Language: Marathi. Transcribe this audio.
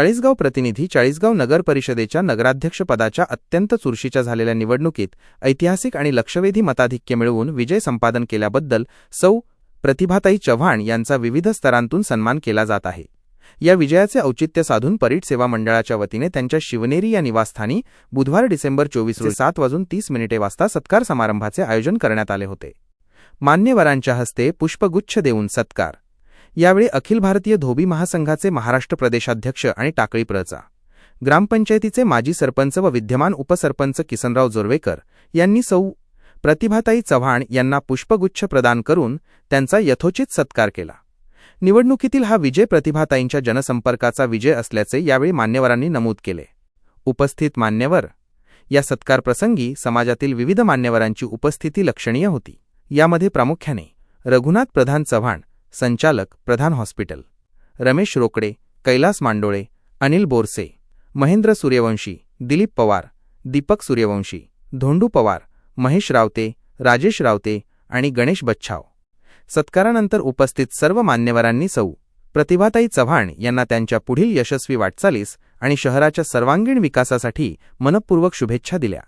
चाळीसगाव प्रतिनिधी चाळीसगाव नगर परिषदेच्या नगराध्यक्षपदाच्या अत्यंत चुरशीच्या झालेल्या निवडणुकीत ऐतिहासिक आणि लक्षवेधी मताधिक्य मिळवून विजय संपादन केल्याबद्दल सौ. प्रतिभाताई चव्हाण यांचा विविध स्तरांतून सन्मान केला जात आहे. या विजयाचे औचित्य साधून परीट सेवा मंडळाच्या वतीने त्यांच्या शिवनेरी या निवासस्थानी बुधवार डिसेंबर चोवीस रोजी सात वाजून तीस मिनिटे वाजता सत्कार समारंभाचे आयोजन करण्यात आले होते. मान्यवरांच्या हस्ते पुष्पगुच्छ देऊन सत्कार. यावेळी अखिल भारतीय धोबी महासंघाचे महाराष्ट्र प्रदेशाध्यक्ष आणि टाकळी प्रचा ग्रामपंचायतीचे माजी सरपंच व विद्यमान उपसरपंच किसनराव जोरवेकर यांनी सौ प्रतिभाताई चव्हाण यांना पुष्पगुच्छ प्रदान करून त्यांचा यथोचित सत्कार केला. निवडणुकीतील हा विजय प्रतिभाताईंच्या जनसंपर्काचा विजय असल्याचे यावेळी मान्यवरांनी नमूद केले. उपस्थित मान्यवर या सत्कारप्रसंगी समाजातील विविध मान्यवरांची उपस्थिती लक्षणीय होती. यामध्ये प्रामुख्याने रघुनाथ प्रधान चव्हाण संचालक प्रधान हॉस्पिटल. रमेश रोकडे कैलास मांडोळे अनिल बोरसे महेंद्र सूर्यवंशी दिलीप पवार दीपक सूर्यवंशी धोंडू पवार महेश रावते राजेश रावते आणि गणेश बच्छाव. सत्कारानंतर उपस्थित सर्व मान्यवरांनी सौ. प्रतिभाताई चव्हाण यांना त्यांच्या पुढील यशस्वी वाटचालीस आणि शहराच्या सर्वांगीण विकासासाठी मनपूर्वक शुभेच्छा दिल्या.